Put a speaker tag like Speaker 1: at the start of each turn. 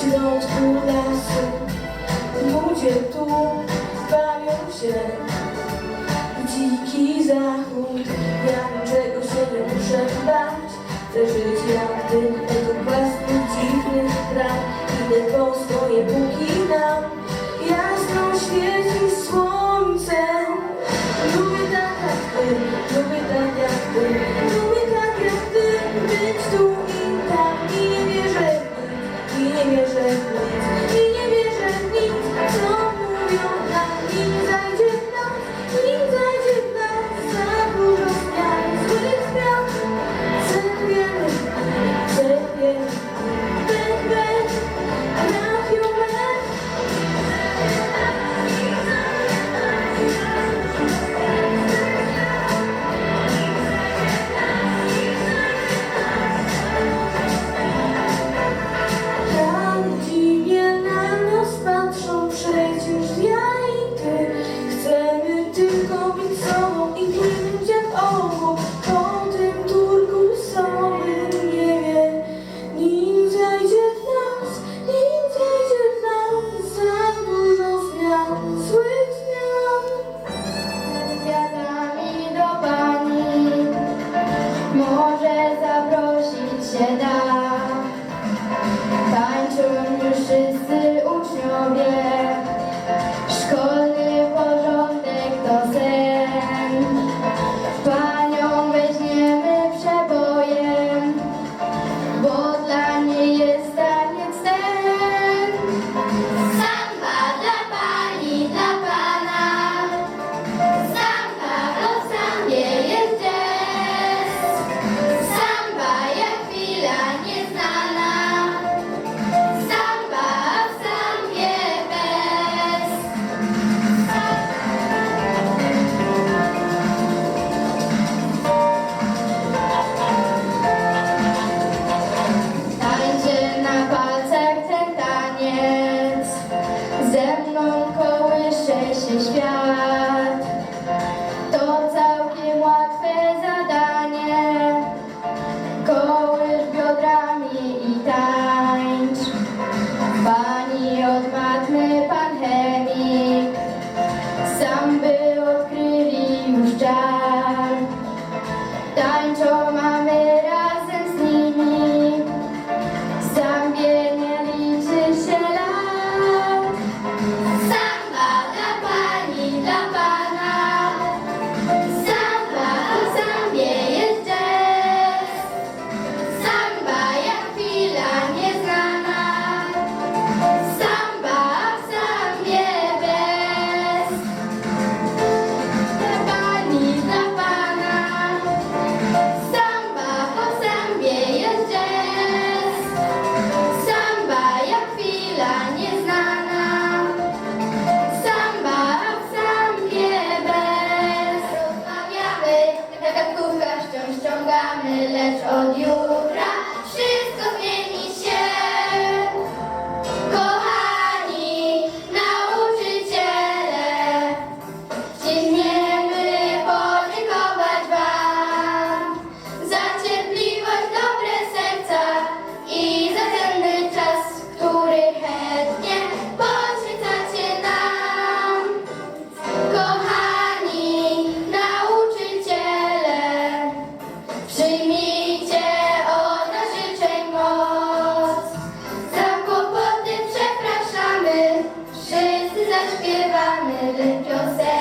Speaker 1: Śląsku nasy Ludzie tu bawią się. Dziki zachód Ja niczego się nie muszę bać.
Speaker 2: wszyscy uczniowie. się świat. Hallelujah.